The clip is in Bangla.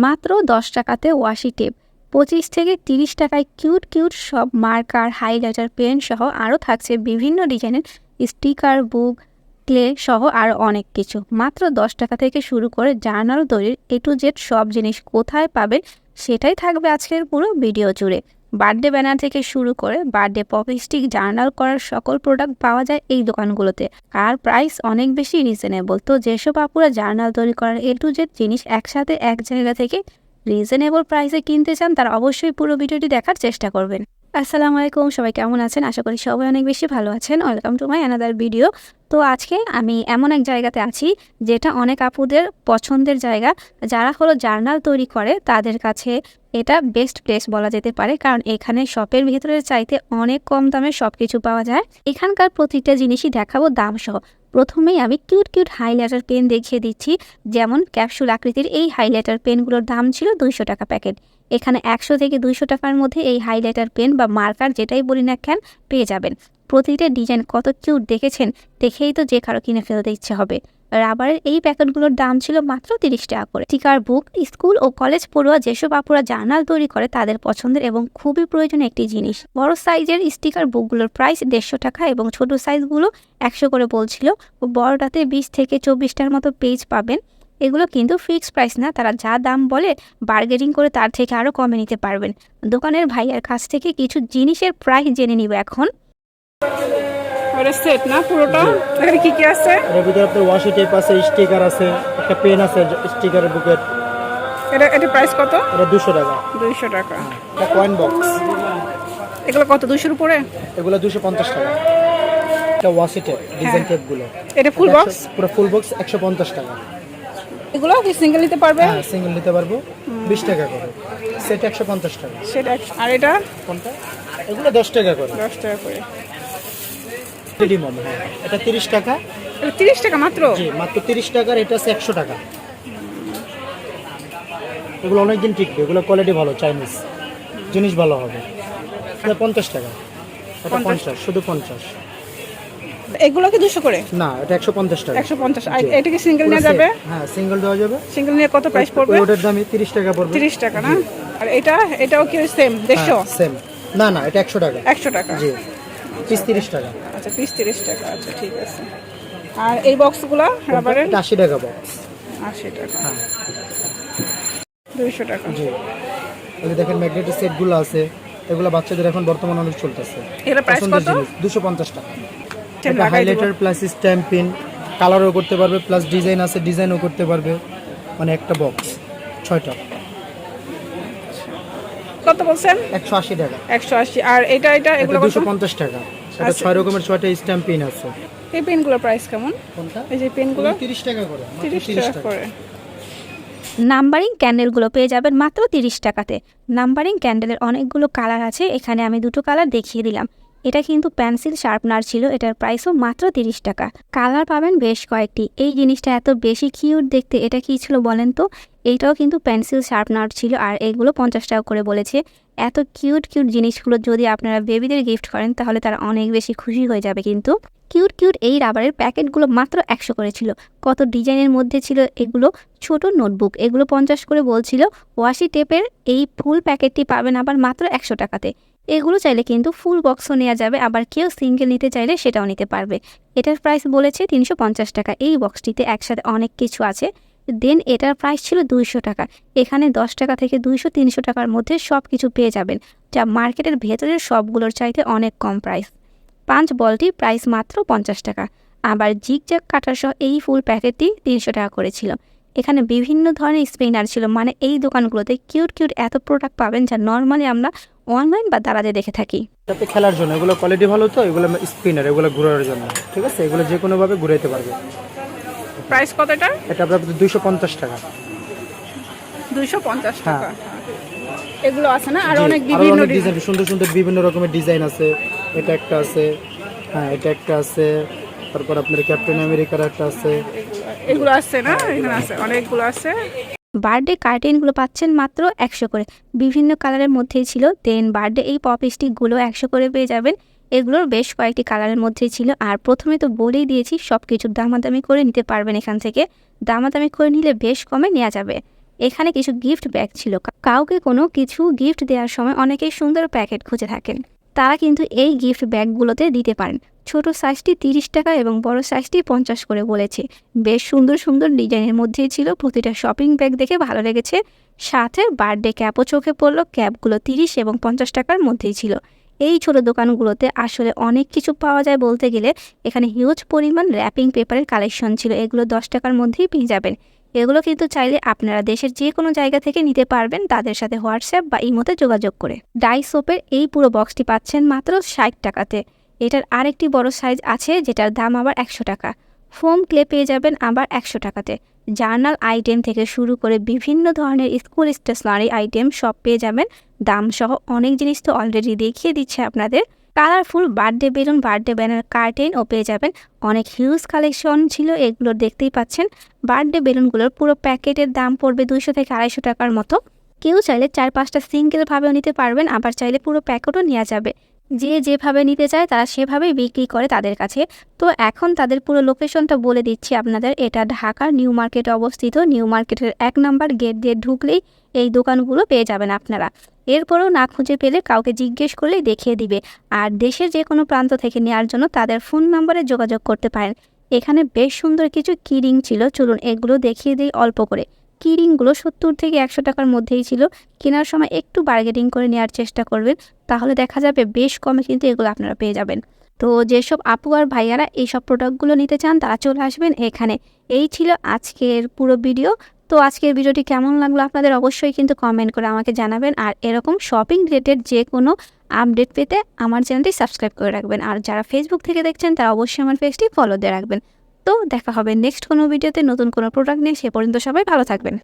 মাত্র দশ টাকাতে ওয়াশি টেপ, পঁচিশ থেকে তিরিশ টাকায় কিউট কিউট সব মার্কার, হাইলাইটার, পেন সহ আরও থাকছে বিভিন্ন ডিজাইনের স্টিকার, বুক, ক্লে সহ আরও অনেক কিছু। মাত্র দশ টাকা থেকে শুরু করে জার্নাল তৈরির এ টু জেড সব জিনিস কোথায় পাবেন সেটাই থাকবে আজকের পুরো ভিডিও জুড়ে। বার্থডে ব্যানার থেকে শুরু করে বার্থডে পপ স্টিক জার্নাল করার সকল প্রোডাক্ট পাওয়া যায় এই দোকানগুলোতে। আর প্রাইস অনেক বেশি রিজনেবল তো যেসব আপুরা জার্নাল তৈরি করার এ টু জেড জিনিস একসাথে এক জায়গা থেকে রিজনেবল প্রাইসে কিনতে চান, তারা অবশ্যই পুরো ভিডিওটি দেখার চেষ্টা করবেন। আসসালামু আলাইকুম, সবাই কেমন আছেন? আশা করি সবাই অনেক বেশি ভালো আছেন। Welcome to my another video তো আজকে আমি এমন এক জায়গাতে আছি, যেটা অনেক আপুদের পছন্দের জায়গা। যারা হলো জার্নাল তৈরি করে, তাদের কাছে এটা বেস্ট প্লেস বলা যেতে পারে। কারণ এখানে শপের ভিতরে চাইতে অনেক কম দামে সব কিছু পাওয়া যায়। এখানকার প্রতিটা জিনিসই দেখাবো দাম সহ প্রথমেই আমি কিউট কিউট হাইলাইটার পেন দেখিয়ে দিচ্ছি। যেমন ক্যাপসুল আকৃতির এই হাইলাইটার পেনগুলোর দাম ছিল দুইশো টাকা প্যাকেট এখানে একশো থেকে দুইশো টাকার মধ্যে এই হাইলাইটার পেন বা মার্কার যেটাই বলি না কেন পেয়ে যাবেন। প্রতিটা ডিজাইন কত কিউট দেখেছেন? দেখেই তো যে কারও কিনে ফেলতে ইচ্ছে হবে। রাবারের এই প্যাকেটগুলোর দাম ছিল মাত্র তিরিশ টাকা করে। স্টিকার বুক, স্কুল ও কলেজ পড়ুয়া যেসব আপুরা জার্নাল তৈরি করে তাদের পছন্দের এবং খুবই প্রয়োজনীয় একটি জিনিস। বড় সাইজের স্টিকার বুকগুলোর প্রাইস দেড়শো টাকা এবং ছোট সাইজগুলো একশো করে বলছিল। বড়টাতে বিশ থেকে চব্বিশটার মতো পেজ পাবেন। এগুলো কিন্তু ফিক্সড প্রাইস না। তারা যা দাম বলে বার্গেনিং করে তার থেকে আরও কমে নিতে পারবেন। দোকানের ভাইয়ার কাছ থেকে কিছু জিনিসের প্রাইস জেনে নিব এখন। সেট না পুরোটা? এখানে কি কি আছে? এর ভিতরে আপনার ওয়াশি টেপ আছে স্টিকার আছে একটা পেন আছে স্টিকারের এটা এটা প্রাইস কত? এটা দুশো টাকা। টাকা। কয়েন বক্স এগুলো কত উপরে? এগুলো দুশো পঞ্চাশ টাকা। একটা ওয়াশি টেপ ডিজাইন টেপগুলো এটা ফুল বক্স পুরো ফুল বক্স একশো পঞ্চাশ টাকা। এগুলো কি সিঙ্গেল নিতে পারবে? হ্যাঁ সিঙ্গেল নিতে পারব। বিশ টাকা করে। সেট একশো পঞ্চাশ টাকা। সেটা আর এটা? কোনটা? এগুলো দশ টাকা করে। দশ টাকা করে। টেডি মম হ্যাঁ। এটা তিরিশ টাকা। এটা তিরিশ টাকা মাত্র? জি মাত্র তিরিশ টাকার এটা আছে একশো টাকা। এগুলো অনেকদিন টিকবে। এগুলো কোয়ালিটি ভালো চাইনিজ জিনিস ভালো হবে। এটা পঞ্চাশ টাকা। এটা পঞ্চাশ শুধু পঞ্চাশ। এগুলো কি দুশো করে? না এটা একশো পঞ্চাশ টাকা। একশো পঞ্চাশ। আর জি। এটা কি সিঙ্গেল নেওয়া যাবে? হ্যাঁ সিঙ্গেল দেওয়া যাবে। সিঙ্গেল নিয়ে কত প্রাইস পড়বে? ওটার দামই তিরিশ টাকা পড়বে। তিরিশ টাকা না? আর এটা এটাও কি সেম দেড়শো? সেম না না এটা একশো টাকা। একশো টাকা। জি। পিস তিরিশ টাকা। আচ্ছা পিস তিরিশ টাকা। আচ্ছা ঠিক আছে। আর এই বক্সগুলো রাবারের এটা আশি টাকা বক্স আশি টাকা। হ্যাঁ। দুইশো টাকা। জি। এই দেখেন ম্যাগনেটিক সেটগুলো আছে। এগুলো বাচ্চাদের এখন বর্তমানে অনেক চলতেছে। এগুলো প্রাইস কত? জিনিস। দুশো পঞ্চাশ টাকা। দিব। হাইলাইটার প্লাস স্ট্যাম্পিন কালারও করতে পারবে প্লাস ডিজাইন আছে ডিজাইনও করতে পারবে। মানে একটা বক্স ছয়টা। কত বলছেন? একশো আশি টাকা। একশো আশি। আর এটা এটা এগুলো এটা কত? দুশো পঞ্চাশ টাকা। এটা আচ্ছা। ছয় রকমের ছয়টা স্ট্যাম্পিন আছে। এই পেনগুলোর প্রাইস কেমন? কোনটা? এই যে পেনগুলো তিরিশ টাকা করে 30 টাকা করে। নাম্বারিং ক্যান্ডেলগুলো পেয়ে যাবেন মাত্র তিরিশ টাকাতে। নাম্বারিং ক্যান্ডেলের অনেকগুলো কালার আছে এখানে আমি দুটো কালার দেখিয়ে দিলাম। এটা কিন্তু পেন্সিল শার্পনার ছিল, এটার প্রাইসও মাত্র তিরিশ টাকা। কালার পাবেন বেশ কয়েকটি। এই জিনিসটা এত বেশি কিউট দেখতে, এটা কি ছিল বলেন তো? এইটাও কিন্তু পেন্সিল শার্পনার ছিল আর এগুলো পঞ্চাশ টাকা করে বলেছে। এত কিউট কিউট জিনিসগুলো যদি আপনারা বেবিদের গিফট করেন, তাহলে তারা অনেক বেশি খুশি হয়ে যাবে কিন্তু। কিউট কিউট এই রাবারের প্যাকেটগুলো মাত্র একশো করে ছিল। কত ডিজাইনের মধ্যে ছিল এগুলো? ছোট নোটবুক, এগুলো পঞ্চাশ করে বলছিল। ওয়াশি টেপের এই ফুল প্যাকেটটি পাবেন আবার মাত্র একশো টাকাতে। এগুলো চাইলে কিন্তু ফুল বক্সও নেওয়া যাবে। আবার কেউ সিঙ্গেল নিতে চাইলে সেটাও নিতে পারবে। এটার প্রাইস বলেছে তিনশো পঞ্চাশ টাকা। এই বক্সটিতে একসাথে অনেক কিছু আছে। দেন এটার প্রাইস ছিল দুইশো টাকা। এখানে দশ টাকা থেকে দুইশো, তিনশো টাকার মধ্যে সব কিছু পেয়ে যাবেন। যা মার্কেটের ভেতরের সবগুলোর চাইতে অনেক কম প্রাইস পাঁচ বলটি প্রাইস মাত্র পঞ্চাশ টাকা। আবার জিগজ্যাগ কাটার সহ এই ফুল প্যাকেটটি তিনশো টাকা করেছিল। এখানে বিভিন্ন ধরনের স্পিনার ছিল। মানে এই দোকানগুলোতে কিউট কিউট এত প্রোডাক্ট পাবেন যা নর্মালি আমরা অনলাইন বা দাঁড়াতে দেখে থাকি। এটাতে খেলার জন্য এগুলো কোয়ালিটি ভালো তো এগুলো স্পিনার এগুলো ঘোরার জন্য ঠিক আছে? এগুলো যে কোনোভাবে ঘুরাইতে পারবে। প্রাইস কত এটা এটা আপনার দুইশো পঞ্চাশ টাকা। দুইশো পঞ্চাশ হ্যাঁ। টাকা। এগুলো আছে না? আর অনেক বিভিন্ন ডিজাইন। সুন্দর সুন্দর বিভিন্ন রকমের ডিজাইন আছে। এটা একটা আছে হ্যাঁ এটা একটা আছে। তারপর আপনার ক্যাপ্টেন আমেরিকার একটা আছে। এগুলো আছে না? এখানে আছে। অনেকগুলো আছে। বার্থডে কার্টেনগুলো পাচ্ছেন মাত্র একশো করে। বিভিন্ন কালারের মধ্যেই ছিল দেন বার্থডে এই পপ স্টিকগুলো একশো করে পেয়ে যাবেন। এগুলোর বেশ কয়েকটি কালারের মধ্যেই ছিল। আর প্রথমে তো বলেই দিয়েছি সব কিছুর দামাদামি করে নিতে পারবেন এখান থেকে। দামাদামি করে নিলে বেশ কমে নেওয়া যাবে। এখানে কিছু গিফট ব্যাগ ছিল। কাউকে কোনো কিছু গিফট দেওয়ার সময় অনেকেই সুন্দর প্যাকেট খুঁজে থাকেন। তারা কিন্তু এই গিফট ব্যাগগুলোতে দিতে পারেন। ছোট সাইজটি তিরিশ টাকা এবং বড় সাইজটি পঞ্চাশ করে বলেছে। বেশ সুন্দর সুন্দর ডিজাইনের মধ্যেই ছিল প্রতিটা শপিং ব্যাগ দেখে ভালো লেগেছে। সাথে বার্থডে ক্যাপও চোখে পড়ল, ক্যাপগুলো তিরিশ এবং পঞ্চাশ টাকার মধ্যেই ছিল। এই ছোট দোকানগুলোতে আসলে অনেক কিছু পাওয়া যায় বলতে গেলে এখানে হিউজ পরিমাণ র্যাপিং পেপারের কালেকশন ছিল। এগুলো দশ টাকার মধ্যেই পেয়ে যাবেন। এগুলো কিন্তু চাইলে আপনারা দেশের যে কোনো জায়গা থেকে নিতে পারবেন তাদের সাথে হোয়াটসঅ্যাপ বা ইমোতে যোগাযোগ করে। ডাই সোপের এই পুরো বক্সটি পাচ্ছেন মাত্র ষাট টাকাতে। এটার আরেকটি বড় সাইজ আছে, যেটার দাম আবার একশো টাকা। ফোম ক্লে পেয়ে যাবেন আবার একশো টাকাতে। জার্নাল আইটেম থেকে শুরু করে বিভিন্ন ধরনের স্কুল স্টেশনারি আইটেম সব পেয়ে যাবেন। দাম সহ অনেক জিনিস তো অলরেডি দেখিয়ে দিচ্ছে আপনাদের। Colourful birthday balloon, birthday banner কার্টেনও পেয়ে যাবেন। অনেক হিউজ কালেকশন ছিল, এগুলো দেখতেই পাচ্ছেন। বার্থডে বেলুনগুলোর পুরো প্যাকেটের দাম পড়বে দুইশো থেকে আড়াইশো টাকার মতো। কেউ চাইলে চার পাঁচটা সিঙ্গেলভাবেও নিতে পারবেন, আবার চাইলে পুরো প্যাকেটও নেওয়া যাবে। যে যেভাবে নিতে চায় তারা সেভাবেই বিক্রি করে তাদের কাছে। তো এখন তাদের পুরো লোকেশনটা বলে দিচ্ছি আপনাদের। এটা ঢাকার নিউ মার্কেটে অবস্থিত। নিউ মার্কেটের এক নাম্বার গেট দিয়ে ঢুকলেই এই দোকানগুলো পেয়ে যাবেন আপনারা। এরপরেও না খুঁজে পেলে কাউকে জিজ্ঞেস করলেই দেখিয়ে দিবে। আর দেশের যে কোনো প্রান্ত থেকে নেওয়ার জন্য তাদের ফোন নাম্বারে যোগাযোগ করতে পারেন। এখানে বেশ সুন্দর কিছু কিরিং ছিল। চলুন এগুলো দেখিয়ে দিই অল্প করে। কিরিংগুলো সত্তর থেকে একশো টাকার মধ্যেই ছিল। কেনার সময় একটু বার্গেটিং করে নেওয়ার চেষ্টা করবেন, তাহলে দেখা যাবে বেশ কমে কিন্তু এগুলো আপনারা পেয়ে যাবেন। তো যেসব আপু আর ভাইয়ারা এইসব প্রোডাক্টগুলো নিতে চান, তারা চলে আসবেন এখানে। এই ছিল আজকের পুরো ভিডিও তো আজকের ভিডিওটি কেমন লাগল আপনাদের অবশ্যই কিন্তু কমেন্ট করে আমাকে জানাবেন। আর এরকম শপিং রিলেটেড যে কোনো আপডেট পেতে আমার চ্যানেলটি সাবস্ক্রাইব করে রাখবেন। আর যারা ফেসবুক থেকে দেখছেন, তারা অবশ্যই আমার পেজটি ফলো দিয়ে রাখবেন। তো দেখা হবে নেক্সট কোনো ভিডিওতে নতুন কোনো প্রোডাক্ট নিয়ে, সে পর্যন্ত সবাই ভালো থাকবেন।